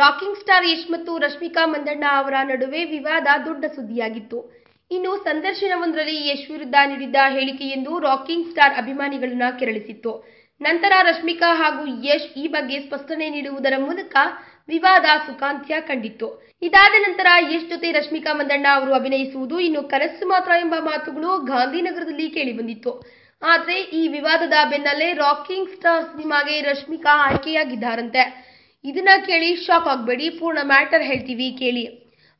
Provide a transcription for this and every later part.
Rocking star Yash ಮತ್ತು ರಶ್ಮಿಕಾ ಮಂದಣ್ಣ ಅವರ ನಡುವೆ ವಿವಾದ ದೊಡ್ಡ ಸುದ್ದಿಯಾಗಿತ್ತು. ಇನ್ನು ಸಂದರ್ಶನವೊಂದರಲ್ಲಿ ಯಶ್ ವಿರುದ್ಧ ನೀಡಿದ್ದ ಹೇಳಿಕೆಯೆಂದು ರಾಕಿಂಗ್ ಸ್ಟಾರ್ ಅಭಿಮಾನಿಗಳನ್ನ ಕೆರಳಿಸಿತ್ತು. ನಂತರ ರಶ್ಮಿಕಾ ಹಾಗೂ ಯಶ್ ಈ ಬಗ್ಗೆ ಸ್ಪಷ್ಟನೆ ನೀಡುವುದರ ಮೂಲಕ ವಿವಾದ ಸುಖಾಂತ್ಯ ಕಂಡಿತ್ತು. ಇದಾದ ನಂತರ ಯಶ್ ಜೊತೆ ರಶ್ಮಿಕಾ ಮಂದಣ್ಣ ಅವರು ಅಭಿನಯಿಸುವುದು ಇನ್ನು ಕನಸು ಮಾತ್ರ ಎಂಬ ಮಾತುಗಳು ಗಾಂಧಿನಗರದಲ್ಲಿ ಕೇಳಿಬಂದಿತ್ತು. ಆದರೆ ಈ ವಿವಾದದ ಬೆನ್ನಲ್ಲೇ ರಾಕಿಂಗ್ ಸ್ಟಾರ್ ಸಿನಿಮಾಗೆ ರಶ್ಮಿಕಾ ಆಯ್ಕೆಯಾಗಿದ್ದಾರಂತೆ. ಇದನ್ನ ಕೇಳಿ ಶಾಕ್ ಆಗಬೇಡಿ. ಪೂರ್ಣ ಮ್ಯಾಟರ್ ಹೇಳ್ತೀವಿ ಕೇಳಿ.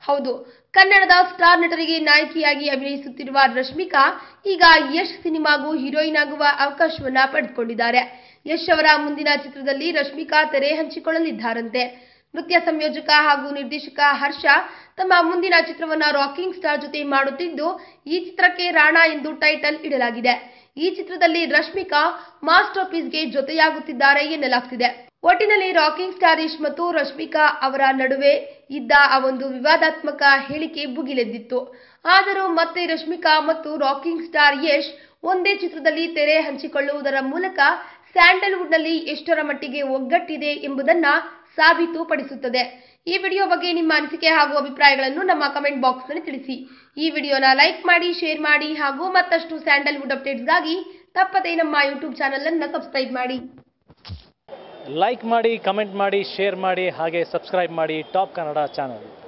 ಹೌದು, ಕನ್ನಡದ ಸ್ಟಾರ್ ನಟರಿಗೆ ನಾಯಕಿಯಾಗಿ ಅಭಿನಯಿಸುತ್ತಿರುವ ರಶ್ಮಿಕಾ, ಈಗ ಯಶ್ ಸಿನಿಮಾಗೂ ಹೀರೋಯಿನ್ ಆಗುವ ಅವಕಾಶವನ್ನ ಪಡೆದುಕೊಂಡಿದ್ದಾರೆ. ಯಶ್ ಅವರ ಮುಂದಿನ ಚಿತ್ರದಲ್ಲಿ ರಶ್ಮಿಕಾ ತೆರೆ ಹಂಚಿಕೊಳ್ಳಲಿದ್ದಾರಂತೆ. ನೃತ್ಯ ಸಂಯೋಜಕ ಹಾಗೂ ನಿರ್ದೇಶಕ ಹರ್ಷ ತಮ್ಮ ಮುಂದಿನ ಚಿತ್ರವನ್ನ ರಾಕಿಂಗ್ ಸ್ಟಾರ್ ಜೊತೆ ಮಾಡುತ್ತಿದ್ದು, ಈ ಚಿತ್ರಕ್ಕೆ ರಾಣಾ ಎಂದು ಟೈಟಲ್ ಇಡಲಾಗಿದೆ. ಈ ಚಿತ್ರದಲ್ಲಿ ರಶ್ಮಿಕಾ ಮಾಸ್ಟರ್ ಪೀಸ್ಗೆ ಜೊತೆಯಾಗುತ್ತಿದ್ದಾರೆ ಎನ್ನಲಾಗ್ತಿದೆ. ಒಟ್ಟಿನಲ್ಲಿ ರಾಕಿಂಗ್ ಸ್ಟಾರ್ ಯಶ್ ಮತ್ತು ರಶ್ಮಿಕಾ ಅವರ ನಡುವೆ ಇದ್ದ ಆ ಒಂದು ವಿವಾದಾತ್ಮಕ ಹೇಳಿಕೆ ಭುಗಿಲೆದ್ದಿತ್ತು. ಆದರೂ ಮತ್ತೆ ರಶ್ಮಿಕಾ ಮತ್ತು ರಾಕಿಂಗ್ ಸ್ಟಾರ್ ಯಶ್ ಒಂದೇ ಚಿತ್ರದಲ್ಲಿ ತೆರೆ ಹಂಚಿಕೊಳ್ಳುವುದರ ಮೂಲಕ ಸ್ಯಾಂಡಲ್ವುಡ್ನಲ್ಲಿ ಎಷ್ಟರ ಮಟ್ಟಿಗೆ ಒಗ್ಗಟ್ಟಿದೆ ಎಂಬುದನ್ನ ಸಾಬೀತುಪಡಿಸುತ್ತದೆ. ಈ ವಿಡಿಯೋ ಬಗ್ಗೆ ನಿಮ್ಮ ಅನಿಸಿಕೆ ಹಾಗೂ ಅಭಿಪ್ರಾಯಗಳನ್ನು ನಮ್ಮ ಕಮೆಂಟ್ ಬಾಕ್ಸ್ನಲ್ಲಿ ತಿಳಿಸಿ. ಈ ವಿಡಿಯೋನ ಲೈಕ್ ಮಾಡಿ, ಶೇರ್ ಮಾಡಿ ಹಾಗೂ ಮತ್ತಷ್ಟು ಸ್ಯಾಂಡಲ್ವುಡ್ ಅಪ್ಡೇಟ್ಸ್ಗಾಗಿ ತಪ್ಪದೇ ನಮ್ಮ ಯೂಟ್ಯೂಬ್ ಚಾನೆಲ್ ಅನ್ನು ಸಬ್ಸ್ಕ್ರೈಬ್ ಮಾಡಿ. ಲೈಕ್ ಮಾಡಿ, ಕಮೆಂಟ್ ಮಾಡಿ, ಶೇರ್ ಮಾಡಿ ಹಾಗೆ ಸಬ್ಸ್ಕ್ರೈಬ್ ಮಾಡಿ ಟಾಪ್ ಕನ್ನಡ ಚಾನಲ್.